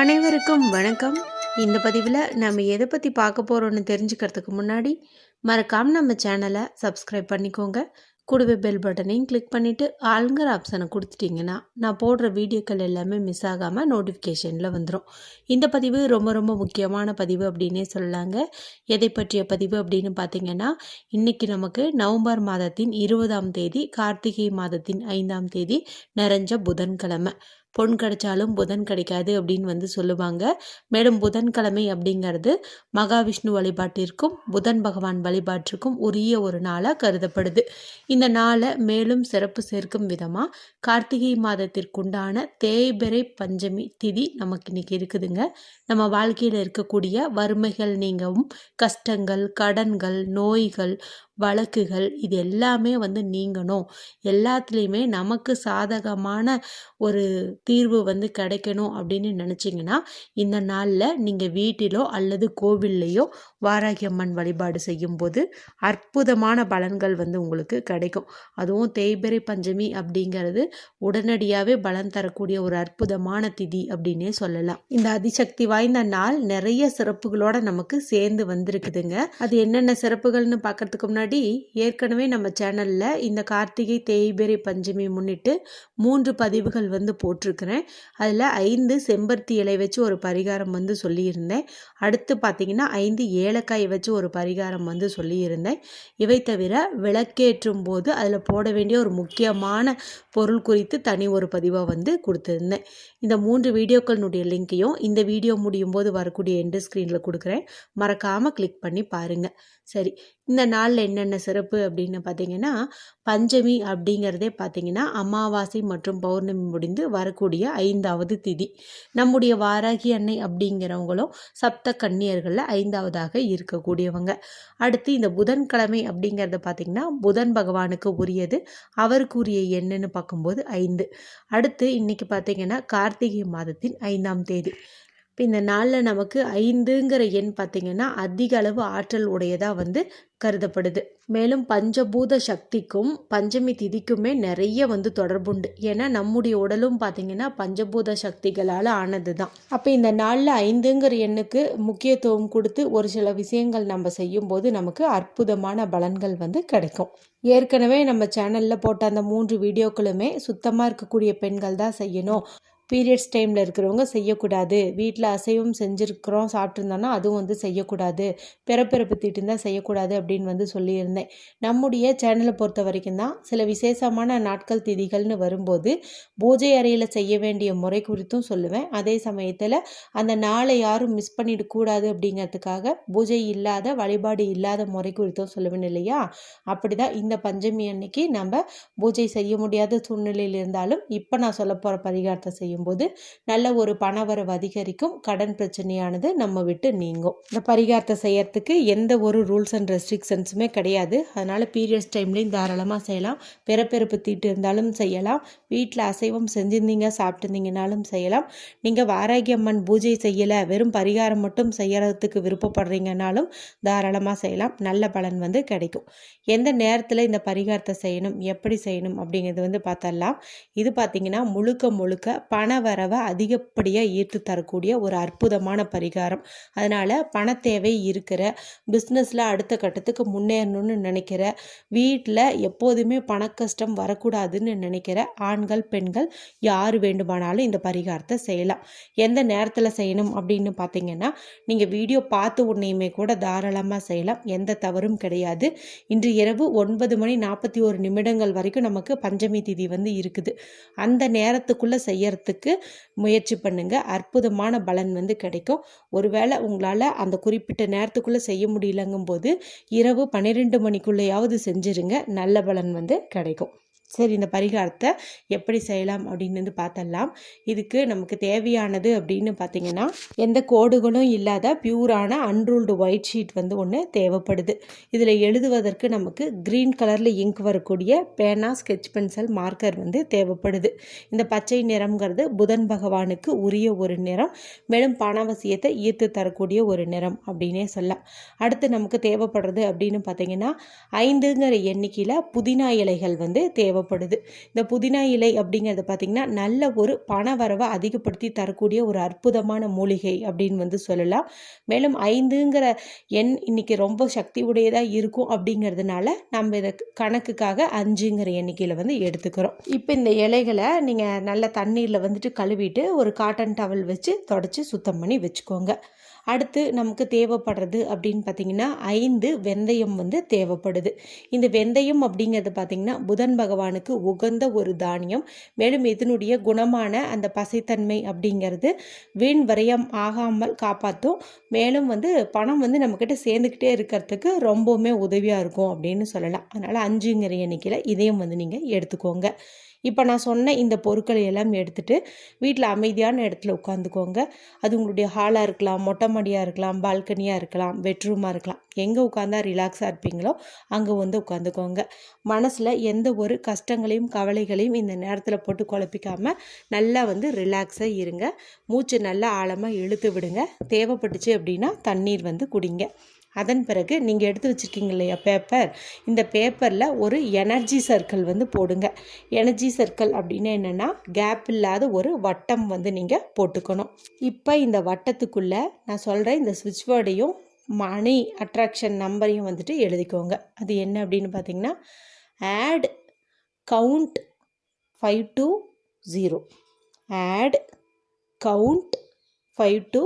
அனைவருக்கும் வணக்கம். இந்த பதிவில் நம்ம எதை பற்றி பார்க்க போகிறோன்னு தெரிஞ்சுக்கிறதுக்கு முன்னாடி மறக்காமல் நம்ம சேனலை சப்ஸ்கிரைப் பண்ணிக்கோங்க. கூடவே பெல் பட்டனையும் கிளிக் பண்ணிவிட்டு ஆளுங்கிற ஆப்ஷனை கொடுத்துட்டிங்கன்னா நான் போடுற வீடியோக்கள் எல்லாமே மிஸ் ஆகாமல் நோட்டிஃபிகேஷனில் வந்துடும் இந்த பதிவு ரொம்ப ரொம்ப முக்கியமான பதிவு அப்படின்னே சொல்லலாங்க. எதை பற்றிய பதிவு அப்படின்னு பார்த்தீங்கன்னா இன்றைக்கி நமக்கு நவம்பர் மாதத்தின் இருபதாம் தேதி கார்த்திகை மாதத்தின் ஐந்தாம் தேதி நிறைஞ்ச புதன்கிழமை. பொன் கிடைச்சாலும் புதன் கிடைக்காது அப்படின்னு வந்து சொல்லுவாங்க. மேலும் புதன்கிழமை அப்படிங்கிறது மகாவிஷ்ணு வழிபாட்டிற்கும் புதன் பகவான் வழிபாட்டிற்கும் உரிய ஒரு நாளாக கருதப்படுது. இந்த நாளை மேலும் சிறப்பு சேர்க்கும் விதமாக கார்த்திகை மாதத்திற்குண்டான தேய்பிரை பஞ்சமி திதி நமக்கு இன்னைக்கு இருக்குதுங்க. நம்ம வாழ்க்கையில் இருக்கக்கூடிய வறுமைகள் நீங்கவும் கஷ்டங்கள் கடன்கள் நோய்கள் வழக்குகள் இது எல்லாமே வந்து நீங்கணும். எல்லாத்துலேயுமே நமக்கு சாதகமான ஒரு தீர்வு வந்து கிடைக்கணும் அப்படின்னு நினச்சிங்கன்னா இந்த நாளில் நீங்கள் வீட்டிலோ அல்லது கோவில்லையோ வாராகி அம்மன் வழிபாடு செய்யும்போது அற்புதமான பலன்கள் வந்து உங்களுக்கு கிடைக்கும். அதுவும் தேய்பிரை பஞ்சமி அப்படிங்கிறது உடனடியாகவே பலன் தரக்கூடிய ஒரு அற்புதமான திதி அப்படின்னே சொல்லலாம். இந்த அதிசக்தி வாய்ந்த நாள் நிறைய சிறப்புகளோட நமக்கு சேர்ந்து வந்திருக்குதுங்க. அது என்னென்ன சிறப்புகள்னு பார்க்கறதுக்கு முன்னாடி ஏற்கனவே நம்ம சேனலில் இந்த கார்த்திகை தேய்பிரை பஞ்சமி முன்னிட்டு மூன்று பதிவுகள் வந்து போட்டிருக்கிறேன் அதில் ஐந்து செம்பருத்தி இலை வச்சு ஒரு பரிகாரம் வந்து சொல்லியிருந்தேன். அடுத்து பார்த்தீங்கன்னா ஐந்து ஏலக்காய் வச்சு ஒரு பரிகாரம் வந்து சொல்லியிருந்தேன். இவை தவிர விளக்கேற்றும் போது அதில் போட வேண்டிய ஒரு முக்கியமான பொருள் குறித்து தனி ஒரு பதிவாக வந்து கொடுத்துருந்தேன். இந்த மூன்று வீடியோக்களினுடைய லிங்க்கையும் இந்த வீடியோ முடியும் போது வரக்கூடிய எண்டு ஸ்க்ரீனில் கொடுக்குறேன். மறக்காமல் கிளிக் பண்ணி பாருங்கள் சரி இந்த நாளில் என்னென்ன சிறப்பு அப்படின்னு பார்த்தீங்கன்னா பஞ்சமி அப்படிங்கிறதே பார்த்தீங்கன்னா அமாவாசை மற்றும் பௌர்ணமி முடிந்து வரக்கூடிய ஐந்தாவது திதி. நம்முடைய வாராகி அன்னை அப்படிங்கிறவங்களும் சப்த கன்னியர்களில் ஐந்தாவதாக இருக்கக்கூடியவங்க. அடுத்து இந்த புதன்கிழமை அப்படிங்கிறத பார்த்திங்கன்னா புதன் பகவானுக்கு உரியது. அவருக்குரிய எண்ணுன்னு பார்க்கும்போது ஐந்து. அடுத்து இன்றைக்கி பார்த்திங்கன்னா கார்த்திகை மாதத்தின் ஐந்தாம் தேதி. இப்போ இந்த நாளில் நமக்கு ஐந்துங்கிற எண் பார்த்திங்கன்னா அதிக அளவு ஆற்றல் உடையதாக வந்து கருதப்படுது. மேலும் பஞ்சபூத சக்திக்கும் பஞ்சமி திதிக்குமே நிறைய வந்து தொடர்புண்டு. ஏன்னா நம்முடைய உடலும் பார்த்திங்கன்னா பஞ்சபூத சக்திகளால் ஆனது தான் அப்போ இந்த நாளில் ஐந்துங்கிற எண்ணுக்கு முக்கியத்துவம் கொடுத்து ஒரு சில விஷயங்கள் நம்ம செய்யும்போது நமக்கு அற்புதமான பலன்கள் வந்து கிடைக்கும். ஏற்கனவே நம்ம சேனலில் போட்ட அந்த மூன்று வீடியோக்களுமே சுத்தமாக இருக்கக்கூடிய பெண்கள் தான் செய்யணும். பீரியட்ஸ் டைமில் இருக்கிறவங்க செய்யக்கூடாது. வீட்டில் அசைவம் செஞ்சுருக்கிறோம் சாப்பிட்ருந்தோன்னா அதுவும் வந்து செய்யக்கூடாது. பிறப்பிறப்பு தீட்டுந்தான் செய்யக்கூடாது அப்படின்னு வந்து சொல்லியிருந்தேன். நம்முடைய சேனலை பொறுத்த வரைக்கும் தான் சில விசேஷமான நாட்கள் திதிகள்னு வரும்போது பூஜை அறையில் செய்ய வேண்டிய முறை குறித்தும் சொல்லுவேன். அதே சமயத்தில் அந்த நாளை யாரும் மிஸ் பண்ணிடக்கூடாது அப்படிங்கிறதுக்காக பூஜை இல்லாத வழிபாடு இல்லாத முறை குறித்தும் சொல்லுவேன் இல்லையா? அப்படி தான் இந்த பஞ்சமி அன்னைக்கு நம்ம பூஜை செய்ய முடியாத சூழ்நிலையில் இருந்தாலும் இப்போ நான் சொல்ல போகிற பரிகாரத்தை செய்யும் செய்யும்போது நல்ல ஒரு பணவரவு அதிகரிக்கும். கடன் பிரச்சனையானது நம்ம விட்டு நீங்கும். இந்த பரிகாரத்தை செய்யறதுக்கு எந்த ஒரு ரூல்ஸ் அண்ட் ரெஸ்ட்ரிக்ஷன்ஸுமே கிடையாது. அதனால் பீரியட்ஸ் டைம்லேயும் தாராளமாக செய்யலாம். பிறப்பிறப்பு தீட்டு இருந்தாலும் செய்யலாம். வீட்டில் அசைவம் செஞ்சிருந்தீங்க சாப்பிட்டுருந்தீங்கனாலும் செய்யலாம். நீங்கள் வாராகியம்மன் பூஜை செய்யலை வெறும் பரிகாரம் மட்டும் செய்யறதுக்கு விருப்பப்படுறீங்கனாலும் தாராளமாக செய்யலாம். நல்ல பலன் வந்து கிடைக்கும். எந்த நேரத்தில் இந்த பரிகாரத்தை செய்யணும் எப்படி செய்யணும் அப்படிங்கிறது வந்து பார்த்தரலாம் இது பார்த்திங்கன்னா முழுக்க முழுக்க பண பண வரவை அதிகப்படியாக ஈர்த்து தரக்கூடிய ஒரு அற்புதமான பரிகாரம். அதனால் பண தேவை இருக்கிற பிஸ்னஸில் அடுத்த கட்டத்துக்கு முன்னேறணும்னு நினைக்கிற வீட்டில் எப்போதுமே பண கஷ்டம் வரக்கூடாதுன்னு நினைக்கிற ஆண்கள் பெண்கள் யார் வேண்டுமானாலும் இந்த பரிகாரத்தை செய்யலாம். எந்த நேரத்தில் செய்யணும் அப்படின்னு பார்த்தீங்கன்னா நீங்கள் வீடியோ பார்த்து உடனேயுமே கூட தாராளமாக செய்யலாம். எந்த தவறும் கிடையாது. இன்று இரவு ஒன்பது மணி நாற்பத்தி ஒரு நிமிடங்கள் வரைக்கும் நமக்கு பஞ்சமி திதி வந்து இருக்குது. அந்த நேரத்துக்குள்ளே செய்யறதுக்கு செய்கிறதுக்கு முயற்சி பண்ணுங்கள் அற்புதமான பலன் வந்து கிடைக்கும். ஒருவேளை உங்களால் அந்த குறிப்பிட்ட நேரத்துக்குள்ளே செய்ய முடியலங்கும் போது இரவு பன்னிரெண்டு மணிக்குள்ளேயாவது செஞ்சுருங்க. நல்ல பலன் வந்து கிடைக்கும். சரி இந்த பரிகாரத்தை எப்படி செய்யலாம் அப்படின்னு வந்து பார்த்தலாம் இதுக்கு நமக்கு தேவையானது அப்படின்னு பார்த்தீங்கன்னா எந்த கோடுகளும் இல்லாத பியூரான அன்ரூல்டு ஒயிட் ஷீட் வந்து ஒன்று தேவைப்படுது. இதில் எழுதுவதற்கு நமக்கு க்ரீன் கலரில் இங்க் வரக்கூடிய பேனா ஸ்கெச் பென்சில் மார்க்கர் வந்து தேவைப்படுது. இந்த பச்சை நிறம்ங்கிறது புதன் பகவானுக்கு உரிய ஒரு நிறம் மேலும் பணவசியத்தை ஈர்த்து தரக்கூடிய ஒரு நிறம் அப்படின்னே சொல்லலாம். அடுத்து நமக்கு தேவைப்படுறது அப்படின்னு பார்த்தீங்கன்னா ஐந்துங்கிற எண்ணிக்கையில் புதினா இலைகள் வந்து தேவை தேவைப்படுது. இந்த புதினா இலை அப்படிங்கிறது பார்த்திங்கன்னா நல்ல ஒரு பண வரவை அதிகப்படுத்தி தரக்கூடிய ஒரு அற்புதமான மூலிகை அப்படின்னு வந்து சொல்லலாம். மேலும் ஐந்துங்கிற எண் இன்னைக்கு ரொம்ப சக்தி உடையதாக இருக்கும் அப்படிங்கிறதுனால நம்ம இதை கணக்குக்காக அஞ்சுங்கிற எண்ணிக்கையில் வந்து எடுத்துக்கிறோம். இப்போ இந்த இலைகளை நீங்கள் நல்ல தண்ணீரில் வந்துட்டு கழுவிட்டு ஒரு காட்டன் டவல் வச்சு தொடச்சி சுத்தம் பண்ணி வச்சுக்கோங்க. அடுத்து நமக்கு தேவைப்படுறது அப்படின்னு பார்த்திங்கன்னா ஐந்து வெந்தயம் வந்து தேவைப்படுது. இந்த வெந்தயம் அப்படிங்கிறது பார்த்திங்கன்னா புதன் பகவானுக்கு உகந்த ஒரு தானியம். மேலும் இதனுடைய குணமான அந்த பசைத்தன்மை அப்படிங்கிறது வீண் வரையம் ஆகாமல் காப்பாற்றும். மேலும் வந்து பணம் வந்து நம்மக்கிட்ட சேர்ந்துக்கிட்டே இருக்கிறதுக்கு ரொம்பவுமே உதவியாக இருக்கும் அப்படின்னு சொல்லலாம். அதனால் அஞ்சுங்கிற எண்ணிக்கையில் இதையும் வந்து நீங்கள் எடுத்துக்கோங்க. இப்போ நான் சொன்ன இந்த பொருட்களை எல்லாம் எடுத்துகிட்டு வீட்டில் அமைதியான இடத்துல உட்காந்துக்கோங்க. அது உங்களுடைய ஹாலாக இருக்கலாம் மொட்டை மாடியாக இருக்கலாம் பால்கனியாக இருக்கலாம் பெட்ரூமாக இருக்கலாம். எங்கே உட்காந்தா ரிலாக்ஸாக இருப்பீங்களோ அங்கே வந்து உட்காந்துக்கோங்க. மனசில் எந்த ஒரு கஷ்டங்களையும் கவலைகளையும் இந்த நேரத்தில் போட்டு குழப்பிக்காமல் நல்லா வந்து ரிலாக்ஸாக இருங்க. மூச்சு நல்லா ஆழமாக இழுத்து விடுங்க. தேவைப்பட்டுச்சு அப்படின்னா தண்ணீர் வந்து குடிங்க. அதன் பிறகு நீங்கள் எடுத்து வச்சுருக்கீங்க இல்லையா பேப்பர் இந்த பேப்பரில் ஒரு எனர்ஜி சர்க்கிள் வந்து போடுங்க. எனர்ஜி சர்க்கிள் அப்படின்னு என்னென்னா கேப் இல்லாத ஒரு வட்டம் வந்து நீங்கள் போட்டுக்கணும். இப்போ இந்த வட்டத்துக்குள்ளே நான் சொல்கிறேன் இந்த சுவிட்ச் வேர்டையும் மணி அட்ராக்ஷன் நம்பரையும் வந்துட்டு எழுதிக்கோங்க. அது என்ன அப்படின்னு பார்த்தீங்கன்னா add count five two zero add count five two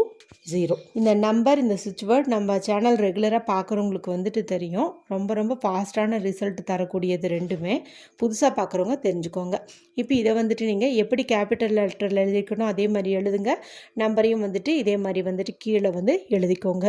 zero இந்த நம்பர் இந்த சுவிட்ச் வேர்ட் நம்ம சேனல் ரெகுலராக பார்க்குறவங்களுக்கு வந்துட்டு தெரியும். ரொம்ப ரொம்ப ஃபாஸ்ட்டான ரிசல்ட் தரக்கூடியது ரெண்டுமே. புதுசாக பார்க்குறவங்க தெரிஞ்சுக்கோங்க. இப்போ இதை வந்துட்டு நீங்கள் எப்படி கேபிட்டல் லெட்டரில் எழுதிக்கணும் அதே மாதிரி எழுதுங்க. நம்பரையும் வந்துட்டு இதே மாதிரி வந்துட்டு கீழே வந்து எழுதிக்கோங்க.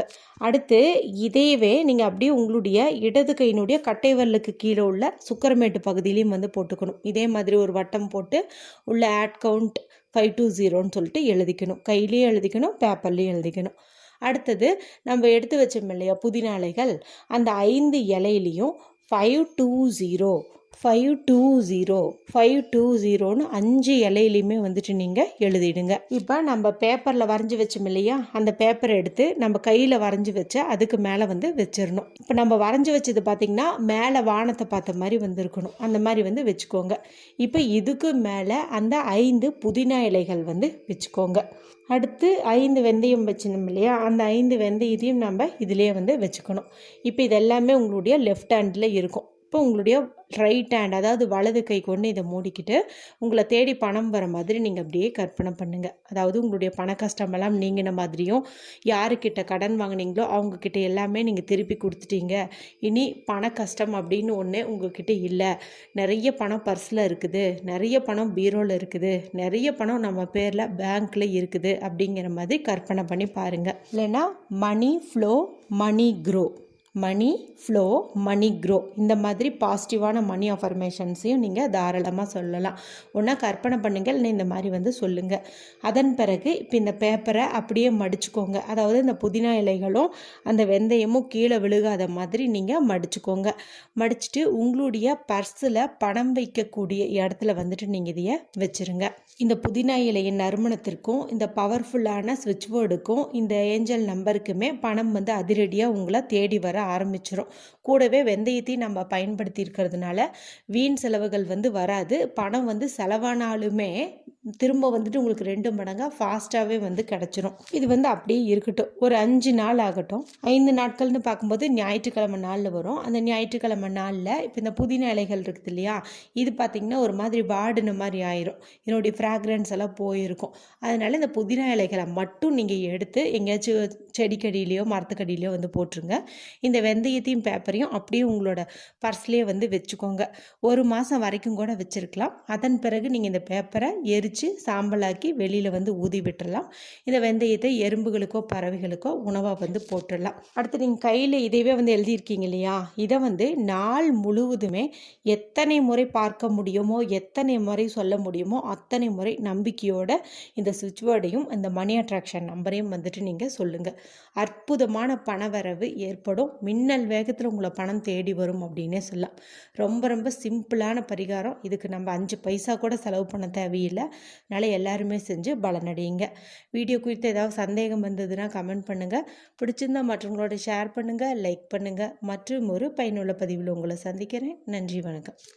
அடுத்து இதையவே நீங்கள் அப்படியே உங்களுடைய இடது கையினுடைய கட்டை வரலுக்கு கீழே உள்ள சுக்கரமேட்டு பகுதியிலையும் வந்து போட்டுக்கணும். இதே மாதிரி ஒரு வட்டம் போட்டு உள்ள ஆட் கவுண்ட் ஃபைவ் டூ ஜீரோன்னு சொல்லிட்டு எழுதிக்கணும். கையிலையும் எழுதிக்கணும் பேப்பர்லேயும் எழுதிக்கணும். அடுத்தது நம்ம எடுத்து வச்சோம் இல்லையா புதினாலைகள் அந்த ஐந்து இலையிலையும் five two zero five two zero five two ஜீரோன்னு அஞ்சு இலையிலையுமே வந்துட்டு நீங்கள் எழுதிடுங்க. இப்போ நம்ம பேப்பரில் வரைஞ்சி வச்சோம் இல்லையா? அந்த பேப்பரை எடுத்து நம்ம கையில் வரைஞ்சி வச்ச அதுக்கு மேலே வந்து வச்சிடணும். இப்போ நம்ம வரைஞ்சி வச்சது பார்த்திங்கன்னா மேலே வானத்தை பார்த்த மாதிரி வந்துருக்கணும். அந்த மாதிரி வந்து வச்சுக்கோங்க. இப்போ இதுக்கு மேலே அந்த ஐந்து புதினா இலைகள் வந்து வச்சுக்கோங்க. அடுத்து ஐந்து வெந்தயம் வச்சிருந்தோம் இல்லையா? அந்த ஐந்து வெந்தயத்தையும் நம்ம இதிலே வந்து வச்சுக்கணும். இப்போ இது எல்லாமே உங்களுடைய லெஃப்ட் ஹேண்டில் இருக்கும். இப்போ உங்களுடைய ரைட் ஹேண்ட் அதாவது வலது கை கொண்டு இதை மூடிக்கிட்டு உங்களை தேடி பணம் வர மாதிரி நீங்கள் அப்படியே கற்பனை பண்ணுங்கள் அதாவது உங்களுடைய பண கஷ்டமெல்லாம் நீங்கின மாதிரியும் யாருக்கிட்ட கடன் வாங்கினீங்களோ அவங்கக்கிட்ட எல்லாமே நீங்கள் திருப்பி கொடுத்துட்டீங்க. இனி பண கஷ்டம் அப்படின்னு ஒன்று உங்ககிட்ட இல்லை. நிறைய பணம் பர்ஸில் இருக்குது. நிறைய பணம் பீரோவில் இருக்குது. நிறைய பணம் நம்ம பேரில் பேங்க்கில் இருக்குது அப்படிங்கிற மாதிரி கற்பனை பண்ணி பாருங்கள் இல்லைன்னா money flow money grow money flow money grow இந்த மாதிரி பாசிட்டிவான மணி அஃபர்மேஷன்ஸையும் நீங்கள் தாராளமாக சொல்லலாம். ஒன்றா கற்பனை பண்ணுங்கள் இல்லை இந்த மாதிரி வந்து சொல்லுங்கள் அதன் பிறகு இப்போ இந்த பேப்பரை அப்படியே மடிச்சுக்கோங்க. அதாவது இந்த புதினா இலைகளும் அந்த வெந்தயமும் கீழே விழுகாத மாதிரி நீங்கள் மடிச்சுக்கோங்க. மடிச்சுட்டு உங்களுடைய பர்ஸில் பணம் வைக்கக்கூடிய இடத்துல வந்துட்டு நீங்கள் இதைய வச்சுருங்க. இந்த புதினா இலையின் நறுமணத்திற்கும் இந்த பவர்ஃபுல்லான சுவிட்ச் போர்டுக்கும் இந்த ஏஞ்சல் நம்பருக்குமே பணம் வந்து அதிரடியாக உங்களை தேடி வர ஆரம்பிச்சிடும் கூடவே வெந்தயத்தையும் நம்ம பயன்படுத்தி இருக்கிறதுனால வீண் செலவுகள் வந்து வராது. பணம் வந்து செலவானாலுமே திரும்ப வந்துட்டு உங்களுக்கு ரெண்டு மடங்காக ஃபாஸ்ட்டாகவே வந்து கிடச்சிரும். இது வந்து அப்படியே இருக்கட்டும். ஒரு அஞ்சு நாள் ஆகட்டும். ஐந்து நாட்கள்னு பார்க்கும்போது ஞாயிற்றுக்கிழமை நாளில் வரும். அந்த ஞாயிற்றுக்கிழமை நாளில் இப்போ இந்த புதின இலைகள் இருக்குது இல்லையா? இது பார்த்திங்கன்னா ஒரு மாதிரி வாடின மாதிரி ஆயிரும். என்னுடைய ஃப்ராக்ரன்ஸ் எல்லாம் போயிருக்கும். அதனால் இந்த புதினா இலைகளை மட்டும் நீங்கள் எடுத்து எங்கேயாச்சும் செடிக்கடியிலையோ மரத்துக்கடியிலையோ வந்து போட்டுருங்க. இந்த வெந்தயத்தையும் பேப்பரையும் அப்படியே உங்களோட பர்ஸ்லேயே வந்து வச்சுக்கோங்க. ஒரு மாதம் வரைக்கும் கூட வச்சுருக்கலாம். அதன் பிறகு நீங்கள் இந்த பேப்பரை எரி எரித்து சாம்பலாக்கி வெளியில் வந்து ஊதி விட்டுடலாம் இந்த வெந்தயத்தை எறும்புகளுக்கோ பறவைகளுக்கோ உணவாக வந்து போட்டுடலாம் அடுத்து நீங்கள் கையில் இதைவே வந்து எழுதியிருக்கீங்க இல்லையா? இதை வந்து நாள் முழுவதுமே எத்தனை முறை பார்க்க முடியுமோ எத்தனை முறை சொல்ல முடியுமோ அத்தனை முறை நம்பிக்கையோட இந்த சுவிட்ச் வேர்டையும் இந்த மணி அட்ராக்ஷன் நம்பரையும் வந்துட்டு நீங்கள் சொல்லுங்கள் அற்புதமான பணவரவு ஏற்படும். மின்னல் வேகத்தில் உங்களை பணம் தேடி வரும் அப்படின்னே சொல்லலாம். ரொம்ப ரொம்ப சிம்பிளான பரிகாரம். இதுக்கு நம்ம அஞ்சு பைசா கூட செலவு பண்ண தேவையில்லை. அதனால் எல்லாருமே செஞ்சு பலனடையுங்க. வீடியோ குறித்து ஏதாவது சந்தேகம் வந்ததுன்னா கமெண்ட் பண்ணுங்கள் பிடிச்சிருந்தால் மற்றவங்களோட ஷேர் பண்ணுங்கள் லைக் பண்ணுங்கள் மற்றும் ஒரு பயனுள்ள பதிவில் உங்களை சந்திக்கிறேன். நன்றி வணக்கம்.